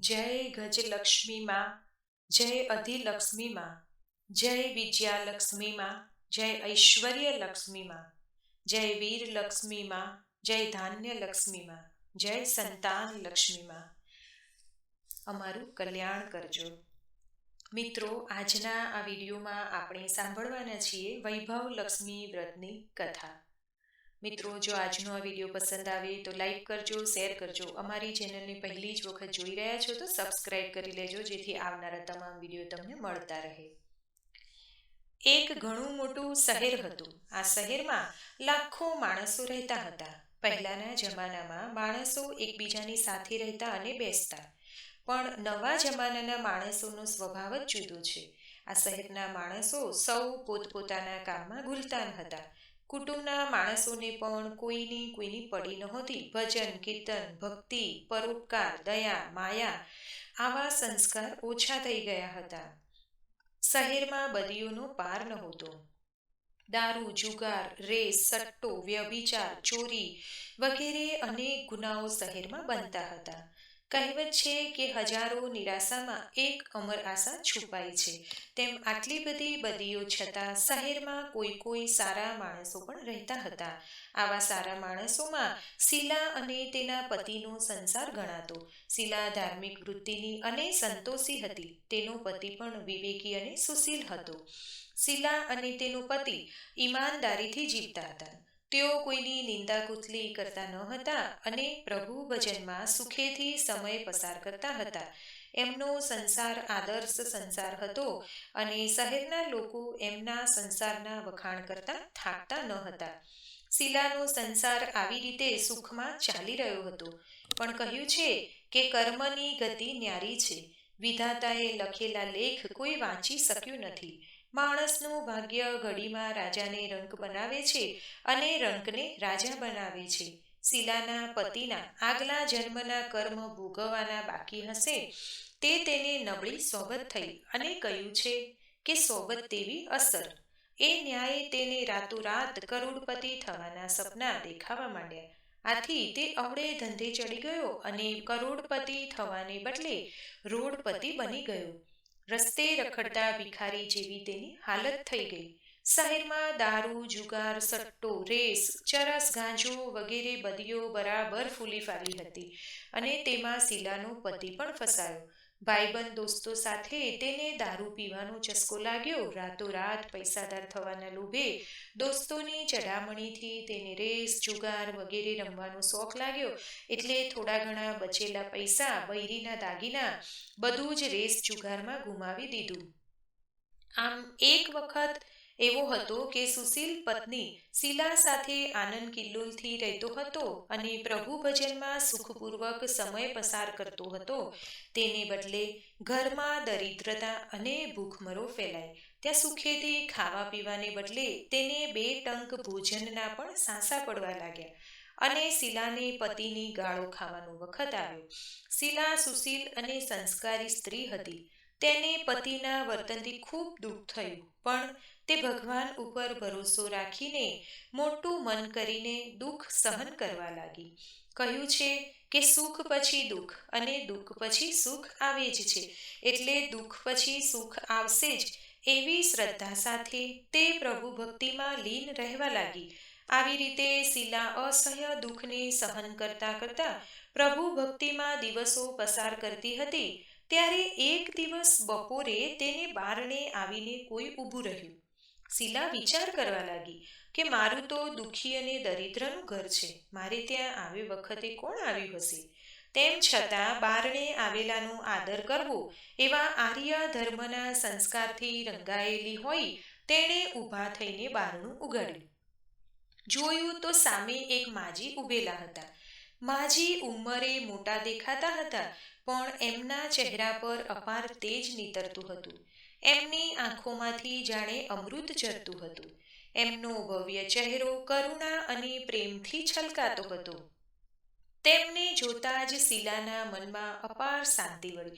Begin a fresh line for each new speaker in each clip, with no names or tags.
જય ગજલક્ષ્મીમાં, જય અધિલક્ષ્મીમાં, જય વિજયાલક્ષ્મીમાં, જય ઐશ્વર્યલક્ષ્મીમાં, જય વીરલક્ષ્મીમાં, જય ધાન્યલક્ષ્મીમાં, જય સંતાન લક્ષ્મીમાં અમારું કલ્યાણ કરજો. મિત્રો, આજના આ વિડીયોમાં આપણે સાંભળવાના છીએ વૈભવ લક્ષ્મી વ્રતની કથા. મિત્રો, જો આજનો આ વીડિયો પસંદ આવે તો લાઈક કરજો, શેર કરજો. અમારી ચેનલને પહેલી જ વખત જોઈ રહ્યા છો તો સબસ્ક્રાઇબ કરી લેજો, જેથી આવનારા તમામ વીડિયો તમને મળતા રહે. એક ઘણું મોટું શહેર હતું. આ શહેરમાં લાખો માણસો રહેતા હતા. પહેલાના જમાનામાં માણસો એકબીજાની સાથે રહેતા અને બેસતા. પણ નવા જમાનાના માણસોનો સ્વભાવ જ જુદો છે. આ શહેરના માણસો સૌ પોતપોતાના કામમાં ગુલતાન હતા. કુટુંબના માણસોને પણ કોઈની કોઈની પડી નહોતી. ભજન, કીર્તન, ભક્તિ, પરોપકાર, દયા, માયા આવા સંસ્કાર ઓછા થઈ ગયા હતા. શહેરમાં બદીઓનો પાર નહોતો. દારૂ, જુગાર, રેસ, સટ્ટો, વ્યભિચાર, ચોરી વગેરે અનેક ગુનાઓ શહેરમાં બનતા હતા. કહેવત છે કે હજારો નિરાશામાં એક અમર આશા છુપાઈ છે. તેમ આટલી બધી બદીઓ છતાં શહેરમાં કોઈ કોઈ સારા માણસો પણ રહેતા હતા. આવા સારા માણસોમાં શીલા અને તેના પતિનો સંસાર ગણાતો. શીલા ધાર્મિક વૃત્તિની અને સંતોષી હતી. તેનો પતિ પણ વિવેકી અને સુશીલ હતો. શીલા અને તેનો પતિ ઈમાનદારીથી જીવતા હતા. તેઓ કોઈની નિંદા કુથલી કરતા ન હતા અને પ્રભુ ભજનમાં સુખેથી સમય પસાર કરતા હતા. એમનો સંસાર આદર્શ સંસાર હતો અને શહેરના લોકો એમના સંસારના વખાણ કરતા થાકતા ન હતા. શીલાનો સંસાર આવી રીતે સુખમાં ચાલી રહ્યો હતો. પણ કહ્યું છે કે કર્મની ગતિ ન્યારી છે. વિધાતાએ લખેલા લેખ કોઈ વાંચી શક્યું નથી. માણસનું ભાગ્ય ઘડીમાં રાજાને રંક બનાવે છે અને રંકને રાજા બનાવે છે. શીલાના પતિના આગલા જન્મના કર્મ ભોગવવાના બાકી હશે. તે તેને નબળી સોબત થઈ અને કહ્યું છે કે સોબત તેવી અસર. એ ન્યાયે તેને રાતોરાત કરોડપતિ થવાના સપના દેખાવા માંડ્યા. આથી તે અવળે ધંધે ચડી ગયો અને કરોડપતિ થવાને બદલે રોડપતિ બની ગયો. રસ્તે રખડતા ભિખારી જેવી તેની હાલત થઈ ગઈ. શહેરમાં દારૂ, જુગાર, સટ્ટો, રેસ, ચરસ, ગાંજો વગેરે બદીઓ બરાબર ફૂલી ફાલી હતી અને તેમાં શીલાનો પતિ પણ ફસાયો. ભાઈબંધ દોસ્તો સાથે તેને દારૂ પીવાનો ચસ્કો લાગ્યો. રાતોરાત પૈસાદાર થવાના લોભે દોસ્તોની ચડામણીથી તેને રેસ, જુગાર વગેરે રમવાનો શોખ લાગ્યો. એટલે થોડા ઘણા બચેલા પૈસા બૈરીના દાગીના બધું જ રેસ, જુગારમાં ગુમાવી દીધું. આમ એક વખત એવો હતો કે સુશીલ પત્ની શીલા સાથે આનંદ કિલ્લોલથી રહેતો હતો અને પ્રભુ ભજનમાં સુખપૂર્વક સમય પસાર કરતો હતો. તેને બદલે ઘરમાં દરિદ્રતા અને ભૂખમરો ફેલાય. ત્યાં સુખેથી ખાવા પીવાને બદલે તેને બે ટંક ભોજનના પણ સાંસા પડવા લાગ્યા અને શીલાને પતિની ગાળો ખાવાનો વખત આવ્યો. શીલા સુશીલ અને સંસ્કારી સ્ત્રી હતી. તેને પતિના વર્તનથી ખૂબ દુઃખ થયું, પણ તે ભગવાન ઉપર ભરોસો રાખીને મોટું મન કરીને દુઃખ સહન કરવા લાગી. કહ્યું છે કે સુખ પછી દુઃખ અને દુઃખ પછી સુખ આવે જ છે. એટલે દુઃખ પછી સુખ આવશે જ એવી શ્રદ્ધા સાથે તે પ્રભુ ભક્તિમાં લીન રહેવા લાગી. આવી રીતે શીલા અસહ્ય દુઃખને સહન કરતા કરતા પ્રભુ ભક્તિમાં દિવસો પસાર કરતી હતી. ત્યારે એક દિવસ બપોરે તેને બારણે આવીને કોઈ ઊભું રહ્યું. શીલા વિચાર કરવા લાગી કે મારું તો દુઃખી અને દરિદ્રનું ઘર છે. મારે ત્યાં આવે વખતે કોણ આવ્યું હશે? તેમ છતાં બારણે આવેલાનો આદર કરવો એવા આર્ય ધર્મના સંસ્કારથી રંગાયેલી હોય તેણે ઊભા થઈને બારણું ઉગાડ્યું. જોયું તો સામે એક માજી ઊભેલા હતા. માજી ઉંમરે મોટા દેખાતા હતા, પણ એમના ચહેરા પર અપાર તેજ નીતરતું હતું. એમની આંખોમાંથી જાણે અમૃત જરતું હતું. એમનો ભવ્ય ચહેરો કરુણા અને પ્રેમથી છલકાતો હતો. તેમને જોતા જ શીલાના મનમાં અપાર શાંતિ વળી.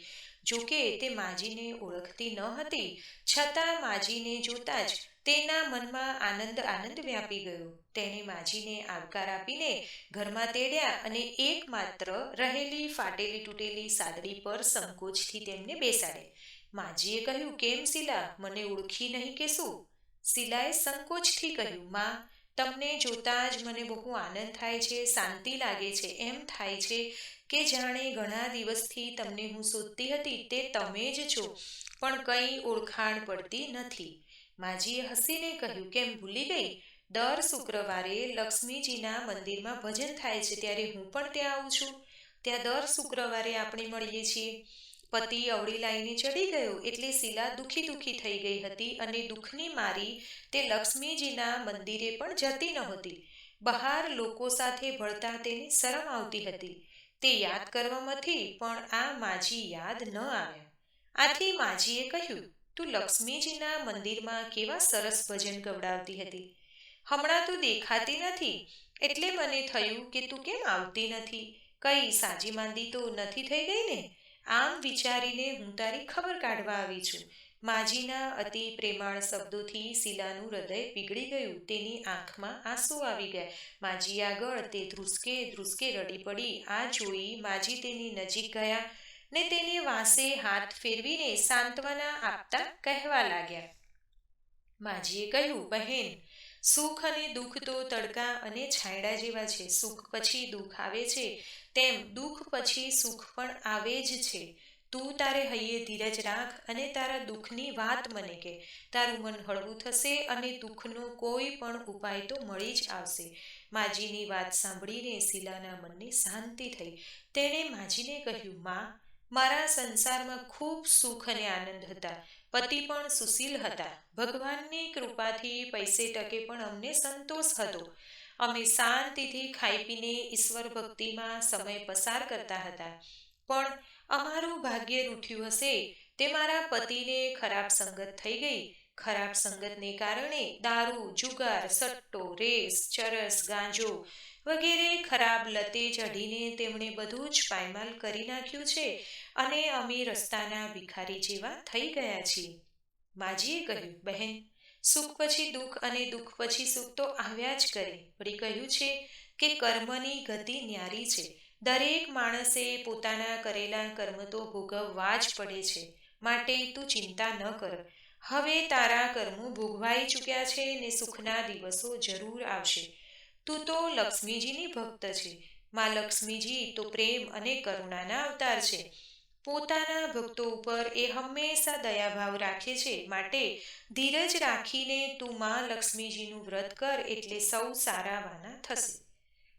જોકે તે માજીને ઓળખતી ન હતી, છતાં માજીને જોતા જ તેના મનમાં આનંદ આનંદ વ્યાપી ગયો. તેણે માજીને આવકાર આપીને ઘરમાં તેડ્યા અને એકમાત્ર રહેલી, ફાટેલી, તૂટેલી સાદડી પર સંકોચથી તેમને બેસાડે માજીએ કહ્યું, કેમ શીલા મને ઓળખી નહીં કે શું? શીલાએ સંકોચથી કહ્યું, માં, તમને જોતા જ મને બહુ આનંદ થાય છે, શાંતિ લાગે છે, એમ થાય છે કે જાણે ઘણા દિવસથી તમને હું શોધતી હતી તે તમે જ છો, પણ કંઈ ઓળખાણ પડતી નથી. માજીએ હસીને કહ્યું, કેમ ભૂલી ગઈ? દર શુક્રવારે લક્ષ્મીજીના મંદિરમાં ભજન થાય છે, ત્યારે હું પણ ત્યાં આવું છું. ત્યાં દર શુક્રવારે આપણે મળીએ છીએ. પતિ અવળી લાઈને ચડી ગયો એટલે શીલા દુખી દુખી થઈ ગઈ હતી અને દુઃખની મારી તે લક્ષ્મીજીના મંદિરે પણ જતી નહોતી. બહાર લોકો સાથે ભળતા તેને શરમ આવતી હતી. તે યાદ કરવામાંથી પણ આ માજી યાદ ન આવ્યા. આથી માજીએ કહ્યું, તું લક્ષ્મીજીના મંદિરમાં કેવા સરસ ભજન ગવડાવતી હતી. હમણાં તું દેખાતી નથી, એટલે મને થયું કે તું કેમ આવતી નથી? કઈ સાજી માંદી તો નથી થઈ ગઈ ને? આમ વિચારીને હું તારી ખબર કાઢવા આવી છું. માજીના અતિ પ્રેમાળ શબ્દોથી શીલાનું હૃદય પીગળી ગયું. તેની આંખમાં આંસુ આવી ગયા. માજી આગળ તે ધ્રુસકે ધ્રુસકે રડી પડી. આ જોઈ માજી તેની નજીક ગયા ને તેને વાંસે હાથ ફેરવીને સાંત્વના આપતા કહેવા લાગ્યા. માજીએ કહ્યું, બહેન, સુખ અને દુઃખ તો તડકા અને છાંયડા જેવા છે. સુખ પછી દુઃખ આવે છે. તેમ દુઃખ પછી સુખ પણ આવે જ છે. તું તારે હૈયે ધીરજ રાખ અને તારા દુઃખની વાત મને કે. તારું મન હળવું થશે અને દુઃખનો કોઈ પણ ઉપાય તો મળી જ આવશે. માજીની વાત સાંભળીને શીલાના મનને શાંતિ થઈ. તેણે માજીને કહ્યું, માં, મારા સંસારમાં ખૂબ સુખ અને આનંદ હતા. પતિ પણ સુશીલ હતા. ભગવાનની કૃપાથી પૈસે ટકે પણ અમને સંતોષ હતો. અમે શાંતિથી ખાઈ પીને ઈશ્વર ભક્તિમાં સમય પસાર કરતા હતા. પણ અમારું ભાગ્ય રૂઠ્યું હશે, તે મારા પતિને ખરાબ સંગત થઈ ગઈ. ખરાબ સંગતને કારણે દારૂ, જુગાર, સટ્ટો, રેસ, ચરસ, ગાંજો વગેરે ખરાબ લતે ચઢીને તેમણે બધું જ પાયમાલ કરી નાખ્યું છે અને અમે રસ્તાના ભિખારી જેવા થઈ ગયા છીએ. માજીએ કહ્યું, બહેન સુખ પછી દુઃખ અને દુઃખ પછી સુખ તો આવ્યા જ કરે. વળી કહ્યું છે કે કર્મની ગતિ ન્યારી છે. દરેક માણસે પોતાના કરેલા કર્મ તો ભોગવવા જ પડે છે. માટે તું ચિંતા ન કર. હવે તારા કર્મો ભોગવાઈ ચૂક્યા છે ને સુખના દિવસો જરૂર આવશે. તું તો લક્ષ્મીજીની ભક્ત છે. માં લક્ષ્મીજી તો પ્રેમ અને કરુણાના અવતાર છે. પોતાના ભક્તો ઉપર એ હંમેશા દયાભાવ રાખે છે. માટે ધીરજ રાખીને તું માં લક્ષ્મીજીનું વ્રત કર એટલે સૌ સારા વાના થશે.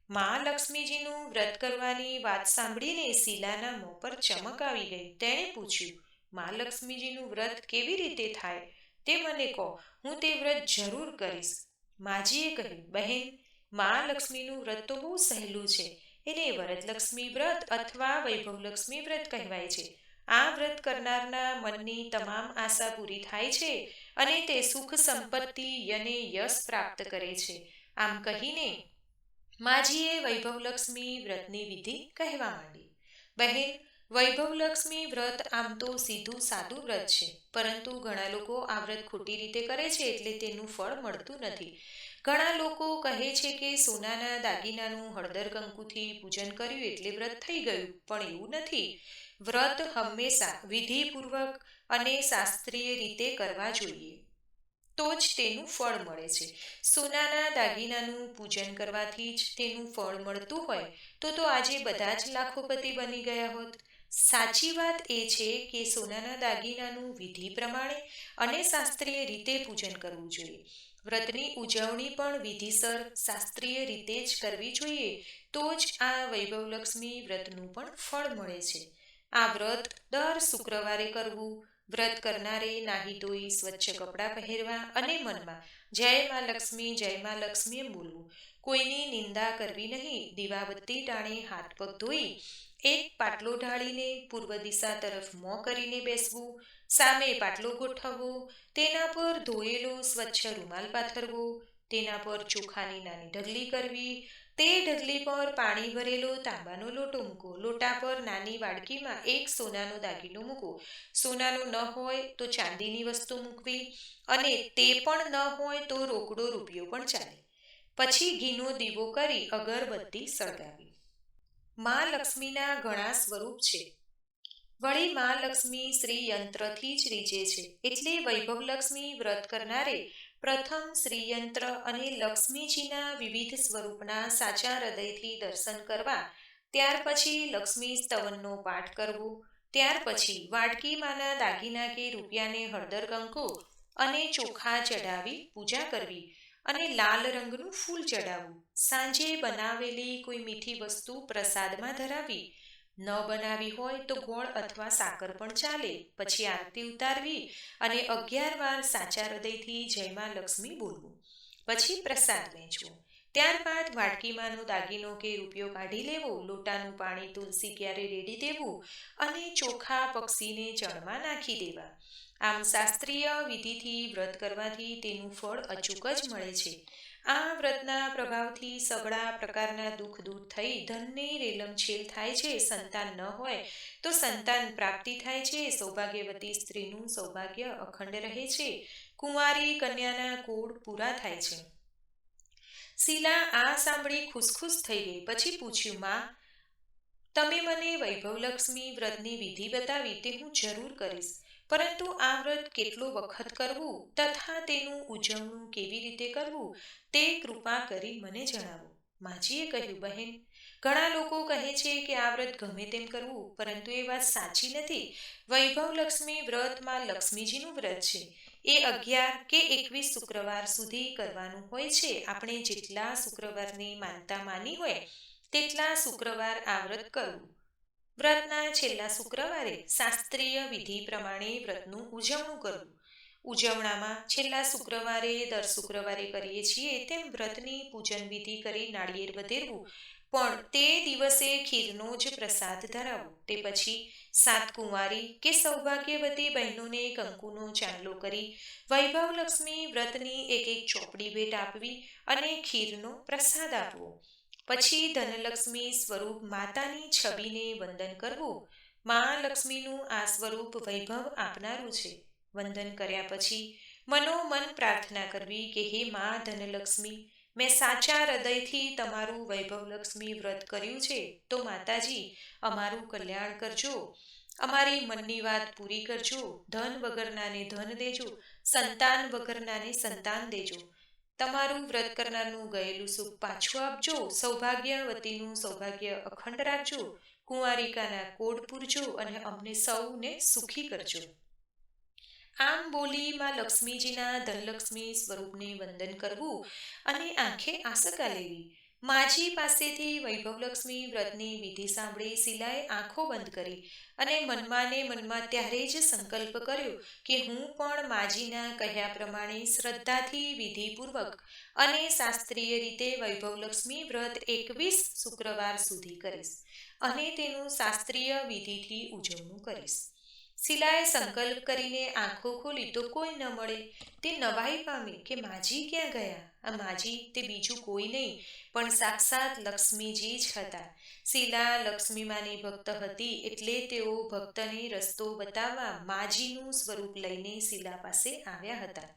માં લક્ષ્મીજીનું વ્રત કરવાની વાત સાંભળીને શીલાના મોં પર ચમક આવી ગઈ. તેણે પૂછ્યું, માં લક્ષ્મીજીનું વ્રત કેવી રીતે થાય? તે મને કહો, હું તે વ્રત જરૂર કરીશ. માજીએ કહ્યું, બહેન, માં લક્ષ્મીનું વ્રત તો બહુ સહેલું છે. એને વરદલક્ષ્મી વ્રત અથવા વૈભવલક્ષ્મી વ્રત કહેવાય છે. આ વ્રત કરનારના મનની તમામ આશા પૂરી થાય છે અને તે સુખ સંપત્તિ અને યશ પ્રાપ્ત કરે છે. આમ કહીને માજીએ વૈભવલક્ષ્મી વ્રતની વિધિ કહેવા માંડી. બહેન વૈભવલક્ષ્મી વ્રત આમ તો સીધું સાદું વ્રત છે, પરંતુ ઘણા લોકો આ વ્રત ખોટી રીતે કરે છે એટલે તેનું ફળ મળતું નથી. ઘણા લોકો કહે છે કે સોનાના દાગીનાનું હળદર કંકુથી પૂજન કર્યું એટલે વ્રત થઈ ગયું, પણ એવું નથી. વ્રત હંમેશા વિધિપૂર્વક અને શાસ્ત્રીય રીતે કરવા જોઈએ. તો જ તેનું ફળ મળે છે. સોનાના દાગીનાનું પૂજન કરવાથી જ તેનું ફળ મળતું હોય, તો તો આજે બધા જ લાખોપતિ બની ગયા હોત. સાચી વાત એ છે કે સોનાના દાગીનાનું વિધિ પ્રમાણે અને શાસ્ત્રીય રીતે પૂજન કરવું જોઈએ. વ્રતની ઉજવણી પણ વિધિસર શાસ્ત્રીય રીતે જ કરવી જોઈએ, તો જ આ વૈભવલક્ષ્મી વ્રતનું પણ ફળ મળે છે. આ વ્રત દર શુક્રવારે કરવું, વ્રત કરનારે નાહી ધોઈ સ્વચ્છ કપડાં પહેરવા અને મનમાં જય માં લક્ષ્મી, જય માં લક્ષ્મી બોલવું. કોઈની નિંદા કરવી નહીં, દીવાબત્તી ટાણે હાથ પગ ધોઈ એક પાટલો ઢાળીને પૂર્વ દિશા તરફ મોં કરીને બેસવું, સામે પાટલો ગોઠવવો, તેના પર ધોયેલો સ્વચ્છ રૂમાલ પાથરવો, તેના પર ચોખાની નાની ઢગલી કરવી, તે ઢગલી પર પાણી ભરેલો તાંબાનો લોટો મૂકો, લોટા પર નાની વાડકીમાં એક સોનાનો દાગીનો મૂકો. સોનાનો ન હોય તો ચાંદીની વસ્તુ મૂકવી અને તે પણ ન હોય તો રોકડો રૂપિયો પણ ચાલે. પછી ઘીનો દીવો કરી અગરબત્તી સળગાવી. મા લક્ષ્મીના ઘણા સ્વરૂપ છે. વળી મા લક્ષ્મી શ્રી યંત્રથી જ રીજે છે. એટલે વૈભવ લક્ષ્મી વ્રત કરનારે પ્રથમ શ્રીયંત્ર અને લક્ષ્મીજીના વિવિધ સ્વરૂપના સાચા હૃદયથી દર્શન કરવા, ત્યાર પછી લક્ષ્મી સ્તવનનો પાઠ કરવો, ત્યાર પછી વાટકીમાંના દાગીના કે રૂપિયાને હળદર કંકુ અને ચોખા ચઢાવી પૂજા કરવી અને લાલ રંગનું ફૂલ ચડાવવું સાંજે બનાવેલી કોઈ મીઠી વસ્તુ પ્રસાદમાં ધરાવી. ન બનાવી હોય તો ગોળ અથવા સાકર પણ ચાલે. પછી આરતી ઉતારવી અને અગિયાર વાર સાચા હૃદયથી જયમાં લક્ષ્મી બોલવું. પછી પ્રસાદ વહેંચવો ત્યારબાદ વાટકીમાંનો દાગીનો કે રૂપિયો કાઢી લેવો. લોટાનું પાણી તુલસી ક્યારે રેડી દેવું? અને ચોખા પક્ષીને જળમાં નાખી દેવા. આમ શાસ્ત્રીય વિધિથી વ્રત કરવાથી તેનું ફળ અચૂક જ મળે છે. આ વ્રતના પ્રભાવથી સગળા પ્રકારના દુઃખ દૂર થઈ ધનની રેલમછેલ થાય છે, સંતાન ન હોય તો સંતાન પ્રાપ્તિ થાય છે, સૌભાગ્યવતી સ્ત્રીનું સૌભાગ્ય અખંડ રહે છે, કુંવારી કન્યાના કોડ પૂરા થાય છે. શીલા આ સાંભળી ખુશખુશ થઈ ગઈ, પછી પૂછ્યું, માં, તમે મને વૈભવલક્ષ્મી વ્રતની વિધિ બતાવી તે હું જરૂર કરીશ. પરંતુ આ વ્રત કેટલો વખત કરવું તથા તેનું ઉજવણું કેવી રીતે કરવું તે કૃપા કરી મને જણાવો. માજીએ કહ્યું, બહેન, ઘણા લોકો કહે છે કે આ વ્રત ગમે તેમ કરવું, પરંતુ એ વાત સાચી નથી. વૈભવ લક્ષ્મી વ્રતમાં લક્ષ્મીજીનું વ્રત છે. એ અગિયાર કે એકવીસ શુક્રવાર સુધી કરવાનું હોય છે. આપણે જેટલા શુક્રવારની માનતા માની હોય, તેટલા શુક્રવાર આ વ્રત કરવું. વ્રતના છેલ્લા શુક્રવારે શાસ્ત્રીય વિધિ પ્રમાણે વ્રતનું ઉજવણું કરવું. ઉજવણામાં છેલ્લા શુક્રવારે દર શુક્રવારે કરીએ છીએ તેમ વ્રતની પૂજન વિધિ કરી નાળિયેર વધેરવું. પણ તે દિવસે ખીરનો જ પ્રસાદ ધરાવો. તે પછી સાત કુંવારી કે સૌભાગ્યવતી બહેનોને કંકુનો ચાંદલો કરી વૈભવ લક્ષ્મી વ્રતની એક એક ચોપડી ભેટ આપવી અને ખીરનો પ્રસાદ આપવો. પછી ધનલક્ષ્મી સ્વરૂપ માતાની છબીને વંદન કરવું. મા લક્ષ્મીનું આ સ્વરૂપ વૈભવ આપનારું છે. વંદન કર્યા પછી મનોમન પ્રાર્થના કરવી કે હે મા ધનલક્ષ્મી, મેં સાચા હૃદયથી તમારું વૈભવલક્ષ્મી વ્રત કર્યું છે. તો માતાજી, અમારું કલ્યાણ કરજો. અમારી મનની વાત પૂરી કરજો. ધન વગરનાને ધન દેજો. સંતાન વગરનાને સંતાન દેજો. તમારું વ્રત કરનારનું ગયેલું સુખ પાછું આપજો, સૌભાગ્યવતીનું સૌભાગ્ય અખંડ રાખજો, કુંવારિકાના કોડ પૂરજો અને અમને સૌને સુખી કરજો. આમ બોલી માં લક્ષ્મીજીના ધનલક્ષ્મી સ્વરૂપને વંદન કરવું અને આંખે આસકા લેવી માજી પાસેથી વૈભવલક્ષ્મી વ્રતની વિધિ સાંભળી શિલાએ આંખો બંધ કરી અને મનમાને મનમાં ત્યારે જ સંકલ્પ કર્યો કે હું પણ માજીના કહ્યા પ્રમાણે શ્રદ્ધાથી વિધિપૂર્વક અને શાસ્ત્રીય રીતે વૈભવલક્ષ્મી વ્રત એકવીસ શુક્રવાર સુધી કરીશ અને તેનું શાસ્ત્રીય વિધિથી ઉજવણું કરીશ. શિલાએ સંકલ્પ કરીને આંખો ખોલી તો કોઈ ન મળે. તે નવાઈ પામી કે માજી ક્યાં ગયા? આ માજી તે બીજું કોઈ નહીં, પણ સાક્ષાત લક્ષ્મીજી જ હતા. શિલા લક્ષ્મીમાની ભક્ત હતી એટલે તેઓ ભક્તને રસ્તો બતાવવા માજીનું સ્વરૂપ લઈને શિલા પાસે આવ્યા હતા.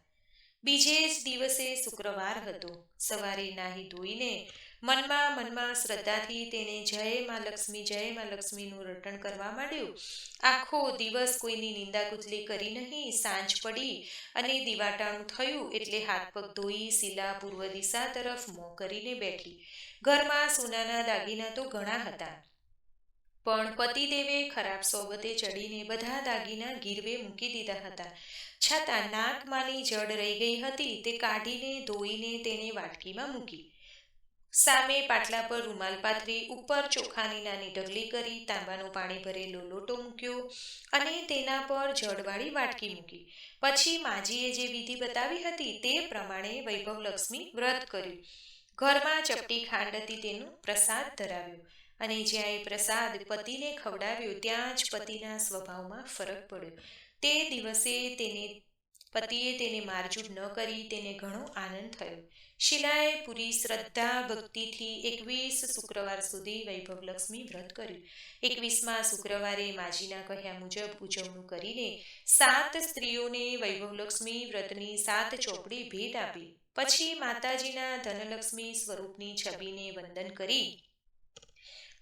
બીજે જ દિવસે શુક્રવાર હતો. સવારે નાહી ધોઈને મનમાં મનમાં શ્રદ્ધાથી તેને જય માં લક્ષ્મી, જય માં લક્ષ્મીનું રટણ કરવા માંડ્યું. આખો દિવસ કોઈની નિંદા કુચલી કરી નહીં, સાંજ પડી અને દિવાટાણું થયું એટલે હાથ પગ ધોઈ શીલા પૂર્વ દિશા તરફ મોં કરીને બેઠી. ઘરમાં સોનાના દાગીના તો ઘણા હતા. પણ પતિદેવે ખરાબ સોબતે ચડીને બધા દાગીના ગીરવે મૂકી દીધા હતા. છતાં નાકમાંની જડ રહી ગઈ હતી, તે કાઢીને ધોઈને તેને વાટકીમાં મૂકી. સામે પાટલા પર રૂમાલ પાથરી, ઉપર ચોખાની નાની ઢગલી કરી, તાંબાનું પાણી ભરેલો લોટો મૂક્યો અને તેના પર જળવાળી વાટકી મૂકી. પછી માજીએ જે વિધિ બતાવી હતી તે પ્રમાણે વૈભવ લક્ષ્મી વ્રત કર્યું. ઘરમાં ચપટી ખાંડ હતી તેનું પ્રસાદ ધરાવ્યો અને જ્યાં એ પ્રસાદ પતિને ખવડાવ્યો ત્યાં જ પતિના સ્વભાવમાં ફરક પડ્યો. તે દિવસે તેને, પતિએ તેને મારજૂટ ન કરી તેને ઘણો આનંદ થયો. શિલાએ પૂરી શ્રદ્ધા, ભક્તિથી એકવીસ શુક્રવાર સુધી વૈભવલક્ષ્મી વ્રત કર્યું. એકવીસમાં શુક્રવારે માજીના કહ્યા મુજબ ઉજવણું કરીને સાત સ્ત્રીઓને વૈભવલક્ષ્મી વ્રતની સાત ચોપડી ભેટ આપી. પછી માતાજીના ધનલક્ષ્મી સ્વરૂપની છબીને વંદન કરી.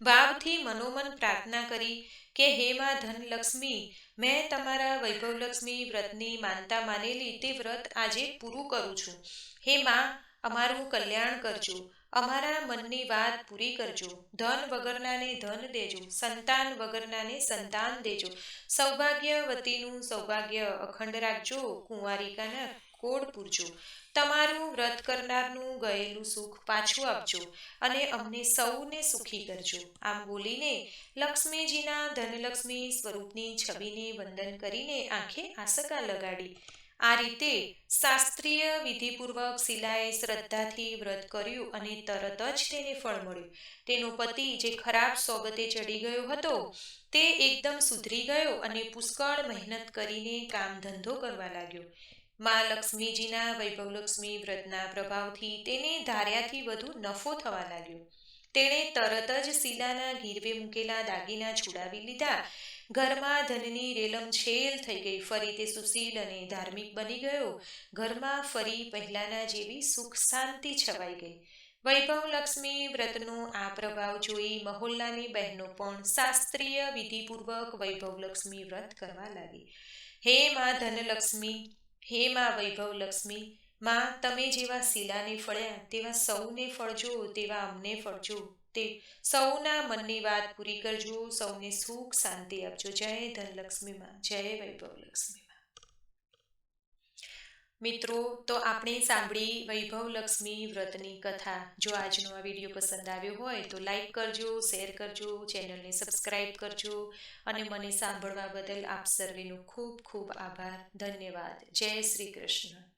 ભાવથી મનોમન પ્રાર્થના કરી કે, હે માં ધનલક્ષ્મી, મેં તમારા વૈભવલક્ષ્મી વ્રતની માનતા માનેલી તે વ્રત આજે પૂરું કરું છું. હે માં અમારું કલ્યાણ કરજો. અમારા મનની વાત પૂરી કરજો. ધન વગરનાને ધન દેજો. સંતાન વગરનાને સંતાન દેજો. સૌભાગ્યવતીનું સૌભાગ્ય અખંડ રાખજો. કુંવારિકાના કોડ પૂરજો. તમારું વ્રત કરનારનું ગયેલું સુખ પાછું આપજો અને અમને સૌને સુખી કરજો. આમ બોલીને લક્ષ્મીજીના ધનલક્ષ્મી સ્વરૂપની છબીને વંદન કરીને આંખે આસકા લગાડી. આ રીતે શાસ્ત્રીય વિધિપૂર્વક શિલાએ શ્રદ્ધાથી વ્રત કર્યું અને તરત જ તેને ફળ મળ્યું. તેનો પતિ જે ખરાબ સોબતે ચડી ગયો હતો, તે એકદમ સુધરી ગયો અને પુષ્કળ મહેનત કરીને કામ ધંધો કરવા લાગ્યો. મા લક્ષ્મીજીના વૈભવલક્ષ્મી વ્રતના પ્રભાવથી તેને ધાર્યાથી વધુ નફો થવા લાગ્યો. તેણે તરત જ શિલાના ગીરવે મૂકેલા દાગીના છોડાવી લીધા. ઘરમાં ધનની રેલમ છેલ થઈ ગઈ. ફરી તે સુશીલ અને ધાર્મિક બની ગયો. ઘરમાં ફરી પહેલાના જેવી સુખ શાંતિ છવાઈ ગઈ. વૈભવ લક્ષ્મી વ્રતનો આ પ્રભાવ જોઈ મહોલ્લાની બહેનો પણ શાસ્ત્રીય વિધિપૂર્વક વૈભવ લક્ષ્મી વ્રત કરવા લાગી. હે મા ધનલક્ષ્મી, હે માં વૈભવ લક્ષ્મી, માં તમે જેવા શિલાને ફળ્યા, તેવા સૌને ફળજો, તેવા અમને ફળજો. તે સૌના મનની વાત પૂરી કરજો. સૌને સુખ, શાંતિ આપજો. જય ધનલક્ષ્મીમાં. જય વૈભવલક્ષ્મીમાં. મિત્રો, તો આપણે સાંભળી વૈભવ લક્ષ્મી વ્રતની કથા. જો આજનો આ વીડિયો પસંદ આવ્યો હોય તો લાઈક કરજો, શેર કરજો, ચેનલને સબસ્ક્રાઈબ કરજો અને મને સાંભળવા બદલ આપ સર્વેનો ખૂબ ખૂબ આભાર. ધન્યવાદ. જય શ્રી કૃષ્ણ.